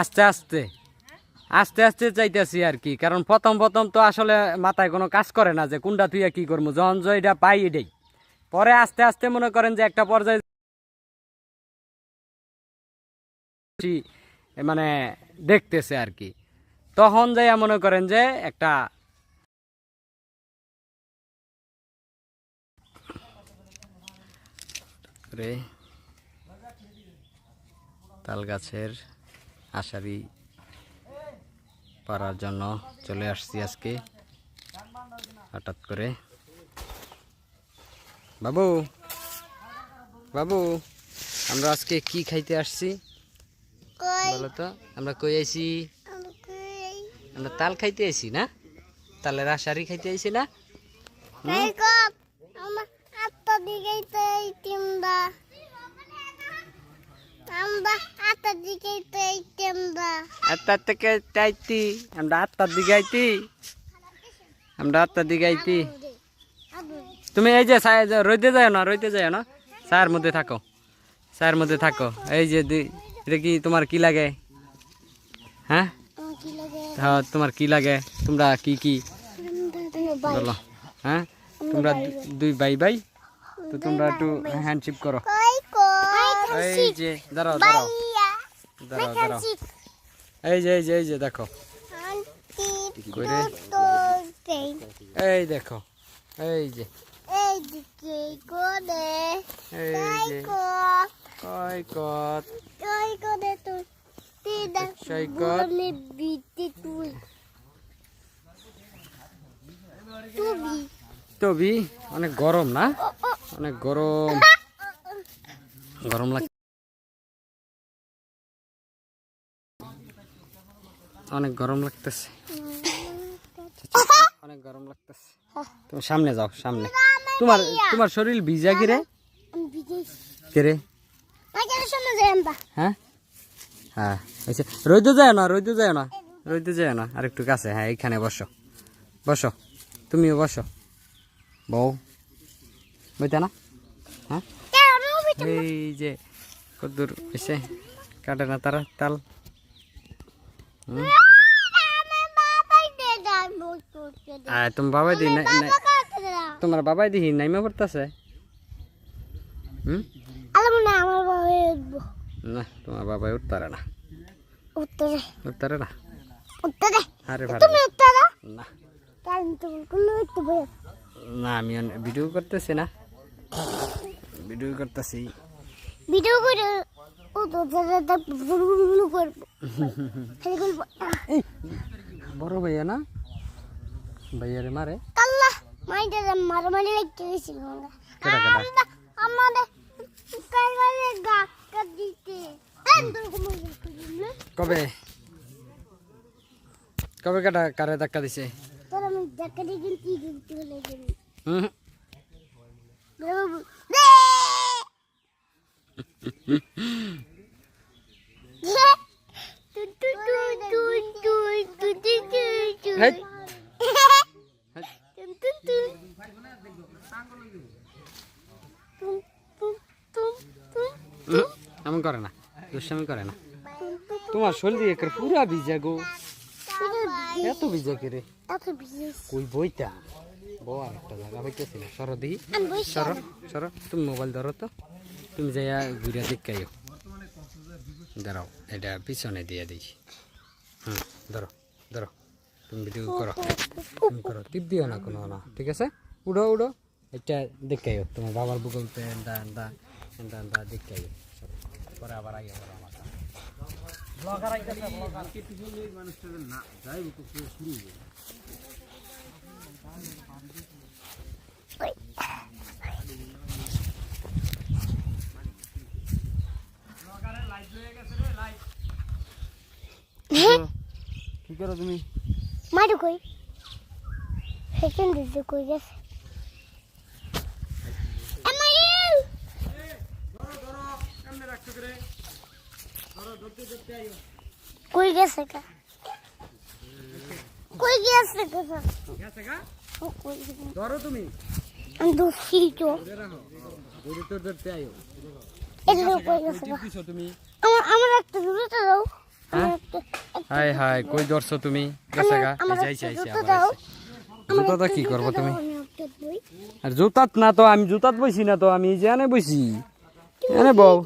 আস্তে আস্তে। আস্তে আস্তে চাইতেছি আর কি। কারণ প্রথম প্রথম তো আসলে মাথায় কোনো কাজ করে না যে কোনটা তুই কি করব যখন এটা পাই এটাই। পরে আস্তে আস্তে মনে করেন যে একটা পর্যায়ে মানে দেখতেছে আর কি। তখন যাইয়া মনে করেন যে একটা তাল গাছের আষাঢ়ি পারার জন্য চলে আসছি আজকে। হঠাৎ করে। বাবু বাবু আমরা আজকে কি খাইতে আসছি? বলো তো আমরা কই আইছি? আমরা তাল খাইতে আইছি না? তালের আষাঢ়ি খাইতে আইছি না? আমার আমরা আটটার থেকে চাইতি আমরা আটটার দিকে আইতি। আমরা আটটার দিকে আইতি। তুমি এই যে রইতে যায় না রইতে যায় না। ছায়ের মধ্যে থাকো ছায়ের মধ্যে থাকো। এই যে এটা কি তোমার কি লাগে? হ্যাঁ? হ্যাঁ তোমার কি লাগে? তোমরা কি কি? বাই বলো। হ্যাঁ? তোমরা দুই ভাই। ভাই তো তোমরা একটু হ্যান্ডশিপ করো। এই যে দাঁড়াও দাঁড়াও। দাঁড়াও দাঁড়াও এই যে এই যে এই যে দেখো। এই দেখো এই যে। তবি। অনেক গরম না? অনেক গরম। গরম লাগ অনেক গরম লাগতেছে। অনেক গরম লাগতেছে। তুমি সামনে যাও সামনে। তোমার তোমার শরীর ভিজা কি রে? আমি বিদেশ কে রে? মাইকেল শোনা যায় আমরা। হ্যাঁ? হ্যাঁ আচ্ছা রইতে যায় না রইতে যায় না। রইতে যায় না। আর একটু কাছে হ্যাঁ এইখানে বসো। বসো। তুমিও বসো। বউ। বইতে না? হ্যাঁ? এই যে কদ্দুর এসে কাটে না তারা তাল। আর তোমার বাবাই দি না- না- তোমার বাবাই দিহি নাইমা পড়তেছে? হুম? আমার বাবা না তোমার বাবাই উঠতারে না। উত্তরে উঠতারে না? আরে তুমি উত্তরে না। কারণ তুমি কোনো না। আমি ভিডিও করতেছি না। ভিডিও করতেছি। ভিডিও করে ও তো দাদা করব। খালি করব বড় ভাইয়া না? ভাইয়ারে মারে। কাল্লা মাইটা মারামারি লাগতে আমাদের দিতে। কবে? কবে কাটা কারে ধাক্কা দিছে? হুম বাবু হেই, হুম, এমন করে না দুষ্টামি করে না। তোমার শরীর দিয়ে একের পুরা ভিজা গো। এত ভিজা কে রে? কই বইটা? বউ আর একটা জায়গা হইতেছি না। সর দিহি সর। সর তুমি মোবাইল ধরো তো। তুমি যাইয়া ঘুরে দেখাইও দাঁড়াও এটা পিছনে দিয়ে দিই হুম ধরো ধরো। তুমি ভিডিও করো তুমি করো টিপ দিও না কোনো না ঠিক আছে উড়ো উড়ো এটা দেখাইও তোমার বাবার পে এন্দা এন্দা এন্দা এন্দা দেখাইও সব। পরে আবার আইও করো আমার ব্লগার আইতেছে ব্লগার কি করো তুমি মারু কই সেকেন্ড দিতে কই গেছে? কই গেছে কা? কই গেছে কা? গেছে গা ও কই ধরো তুমি। আমি দোষী তো। ঘুরে তো ধরতে আইও এটা কই গেছে কা? তুমি আমার আমার একটা দূরে তো দাও। হাই হাই কই ধরছো তুমি? গেছে গা? আইছে জুতাটা কি করব তুমি? আর জুতাত না তো আমি জুতাত বইছি না তো আমি যে এনে বইছি। এনে বউ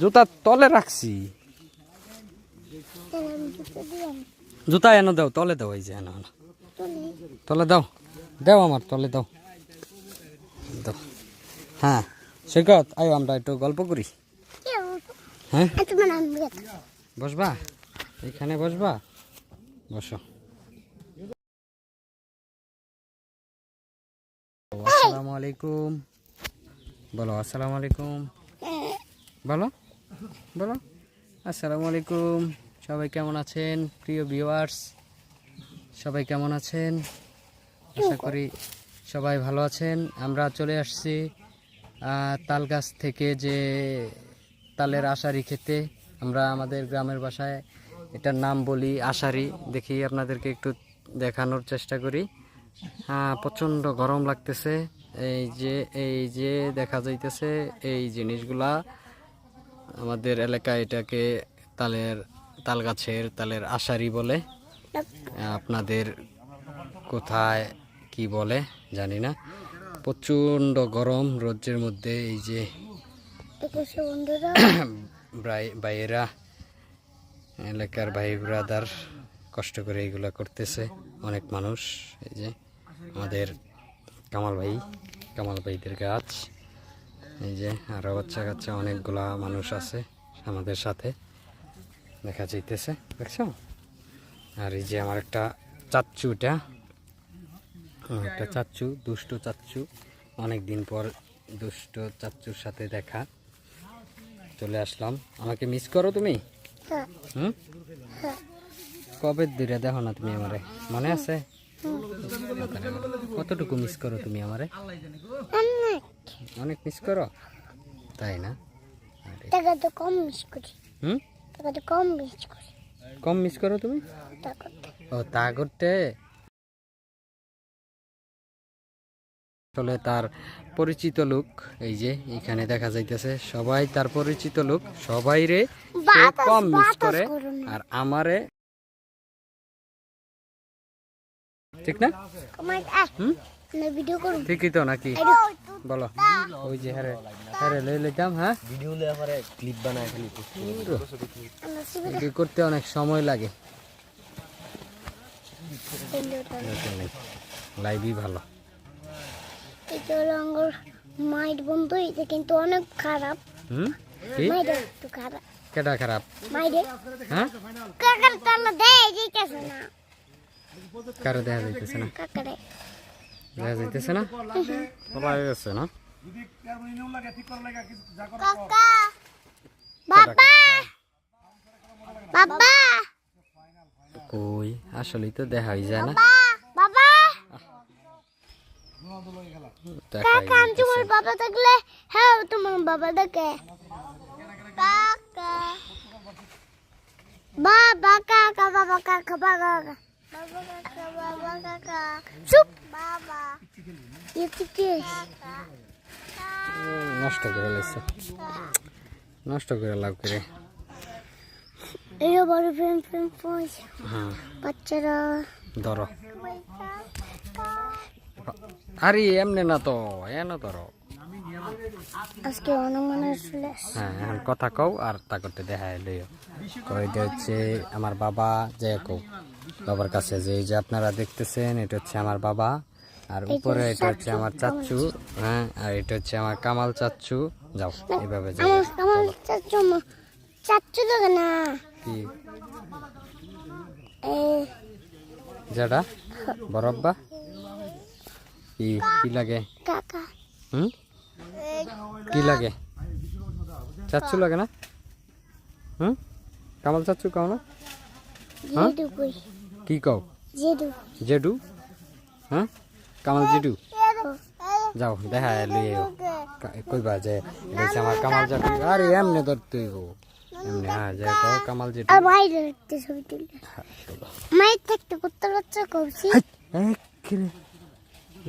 জুতার তলে রাখছি। জুতা এনে দাও তলে দাও এই যে এনে এনে। তলে? দাও। দাও আমার তলে দাও। দাও। হ্যাঁ সৈকত আয়ো আমরা একটু গল্প করি। হ্যাঁ? বসবা? এখানে বসবা? বসো। আসসালামু আলাইকুম। বলো আসসালামু আলাইকুম। বলো বলো। আসসালামু আলাইকুম। সবাই কেমন আছেন? প্রিয় ভিউয়ার্স সবাই কেমন আছেন? আশা করি সবাই ভালো আছেন। আমরা চলে আসছি তাল গাছ থেকে যে তালের আশারি খেতে আমরা আমাদের গ্রামের ভাষায় এটার নাম বলি আশারি দেখি আপনাদেরকে একটু দেখানোর চেষ্টা করি। হ্যাঁ প্রচণ্ড গরম লাগতেছে। এই যে এই যে দেখা যাইতেছে এই জিনিসগুলা আমাদের এলাকায় এটাকে তালের তাল গাছের তালের আশারি বলে। আপনাদের কোথায় কি বলে জানি না। প্রচণ্ড গরম রোদ্রের মধ্যে এই যে ভাইয়েরা, এলাকার ভাই ব্রাদার কষ্ট করে এগুলা করতেছে। অনেক মানুষ, এই যে আমাদের কামাল ভাই, কামাল ভাইদের গাছ, এই যে আরও বাচ্চা কাচ্চা অনেকগুলা মানুষ আছে আমাদের সাথে, দেখা যাইতেছে, দেখছ? আর এই যে আমার একটা চাচ্চুটা একটা চাচ্চু, দুষ্ট চাচ্চু অনেক দিন পর দুষ্ট চাচ্চুর সাথে দেখা। চলে আসলাম। আমাকে মিস করো তুমি? হুম? কবে দূরে দেখো না তুমি আমারে? মনে আছে? কতটুকু মিস করো তুমি আমারে? অনেক মিস করো? তাই না? টাকা তো কম মিস করি। হুম? টাকা তো কম মিস করি। কম মিস করো তুমি? ও তা করতে? আসলে তার পরিচিত লোক এই যে এখানে দেখা যাইতেছে সবাই তার পরিচিত লোক সবাই রে কম মিস করে আর আমারে ঠিক না? ঠিকই তো নাকি? বলো। ওই যে হ্যারে হ্যারে লই লইতাম হ্যাঁ? ভিডিও ক্লিপ বানায় করতে অনেক সময় লাগে। লাইভই ভালো। এটা হলো আমার মাইট বন্ধু এটা কিন্তু অনেক খারাপ। হুম? একটু খারাপ। কেটা খারাপ? হ্যাঁ? কাকার তালা দেয় যেতেছে না। কারও দেখা যাইতেছে না? কাকারে। দেখা যাইতেছে না? গেছে না? কাকা! বাবা! বাবা! কই? আসলেই তো দেখাই যায় না বাবা দেখাই কাকা আমি তোমার বাবা থাকলে হ্যাঁ তোমার বাবা দেখে কাকা। বাবা কাকা বাবা কাকা বাবা কাকা। বাবা কাকা চুপ। বাবা। নষ্ট করে নষ্ট করে লাভ করে। এই বড় ফ্রেম ফ্রেম। পয়স হ্যাঁ। বাচ্চারা। ধরো। আরে এমনি না তো এন ধরো আজকে অনেক চলে হ্যাঁ এখন কথা কও আর তা করতে দেখা লইও। কইটা হচ্ছে আমার বাবা যে কও বাবার কাছে যে এই যে আপনারা দেখতেছেন এটা হচ্ছে আমার বাবা। আর উপরে এটা হচ্ছে আমার চাচ্চু হ্যাঁ আর এটা হচ্ছে আমার কামাল চাচ্চু যাও এইভাবে যাও আমার আমার চাচু চাচু লাগে না। কি? যেটা? বরব্বা কি কি লাগে? হুম? কি লাগে? চাচ্ছু লাগে না? হুম? কামাল চাচ্ছু কাও না? হ্যাঁ? কি কও? জেডু? হ্যাঁ? কামাল জেডু? যাও দেখা লই কইবা যে এটা আমার কামাল জেডু। আরে এমনি ধরতে গো এমনি হ্যাঁ যে কামাল আর ছবি থাকতে করছি। একেরে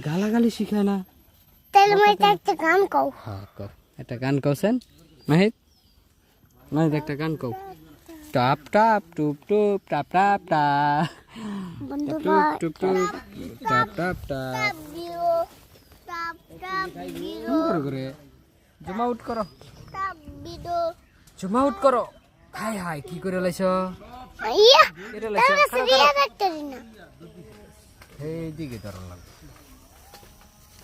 গালাগালি শিখায় না। তাহলে মায়ের থাকতে গান কও। হ্যাঁ কও। একটা গান কওছেন মাহিত? মাহিত একটা গান কও। টাপ টাপ টুপ টুপ টাপ টাপ টা। টুপ টুপ টুপ টাপ টাপ কি করে করে। জুম আউট করো। জুম আউট করো। হাই হাই কি করে লাইছ? ইয়া এটা লাইছ? তাহলে সিরিয়া দেখতে না এই দিকে ধরো লাগবে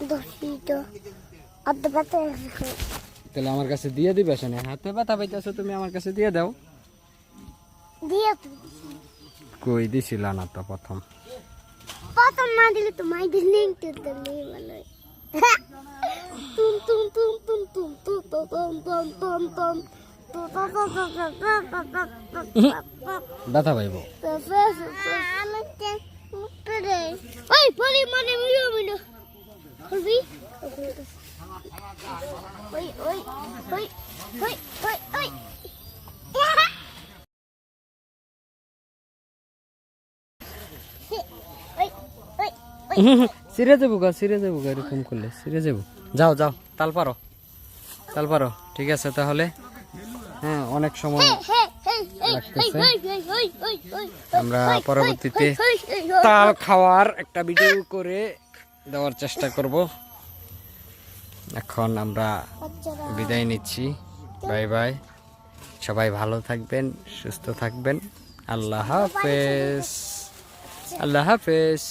দোষিত অর্ধ পাতা তাহলে আমার কাছে দিয়ে দিবে শোনে হাতে ব্যথা পাইতেছো তুমি আমার কাছে দিয়ে দাও দিয়ে কই দিছিল না তো প্রথম প্রথম না দিলে তো মাই দিলে তো দিলে ভালো তুম তুম তুম তুম তুম তুম তুম তুম তুম তুম ব্যথা পাইব ওই বলি মানে মিলো খুলবি ওই ওই ওই ওই ওই ওই সিরে যাব গা সিরে যাব এরকম করলে সিরে যাব যাও যাও তাল পারো তাল পারো ঠিক আছে তাহলে হ্যাঁ অনেক সময় আমরা পরবর্তীতে তাল খাওয়ার একটা ভিডিও করে দেওয়ার চেষ্টা করব। এখন আমরা বিদায় নিচ্ছি। Bye bye. সবাই ভালো থাকবেন, সুস্থ থাকবেন। আল্লাহ হাফেজ। আল্লাহ হাফেজ।